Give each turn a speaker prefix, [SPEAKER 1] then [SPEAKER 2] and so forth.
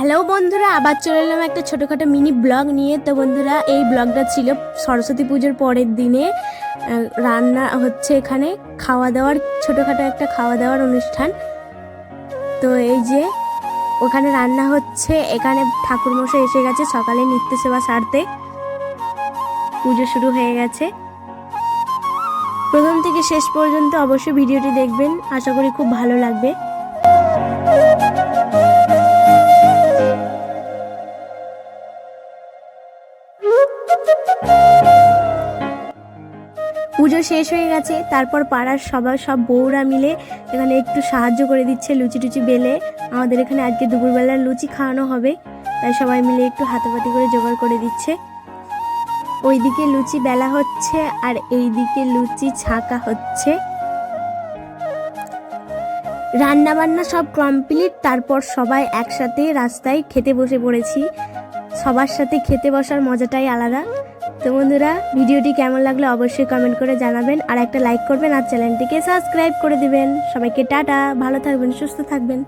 [SPEAKER 1] Hello বন্ধুরা, আবার চলে এলাম একটা ছোটোখাটো মিনি ব্লগ নিয়ে। তো বন্ধুরা, এই ব্লগটা ছিল সরস্বতী পুজোর পরের দিনে। রান্না হচ্ছে এখানে খাওয়া দাওয়ার ছোটোখাটো একটা খাওয়া দাওয়ার অনুষ্ঠান। তো এই যে, ওখানে রান্না হচ্ছে, এখানে ঠাকুরমশাই এসে গেছে সকালে নিত্য সেবা সারতে। পুজো শুরু হয়ে গেছে। প্রথম থেকে শেষ পর্যন্ত অবশ্যই ভিডিওটি দেখবেন। আশা করি খুব ভালো লাগবে। পুজো শেষ হয়ে গেছে, তারপর পাড়ার সবার সব বউরা মিলে এখানে একটু সাহায্য করে দিচ্ছে লুচি টুচি বেলে। আমাদের এখানে আজকে দুপুরবেলা লুচি খাওয়ানো হবে, তাই সবাই মিলে একটু হাতাপাতি করে জোগাড় করে দিচ্ছে। ওইদিকে লুচি বেলা হচ্ছে আর এইদিকে লুচি ছাকা হচ্ছে। রান্না বান্না সব কমপ্লিট, তারপর সবাই একসাথে রাস্তায় খেতে বসে পড়েছি। সবার সাথে খেতে বসার মজাটাই আলাদা। তো বন্ধুরা, ভিডিওটি কেমন লাগল অবশ্যই কমেন্ট করে জানাবেন আর একটা লাইক করবেন আর চ্যানেলটিকে সাবস্ক্রাইব করে দিবেন। সবাইকে টাটা, ভালো থাকবেন, সুস্থ থাকবেন।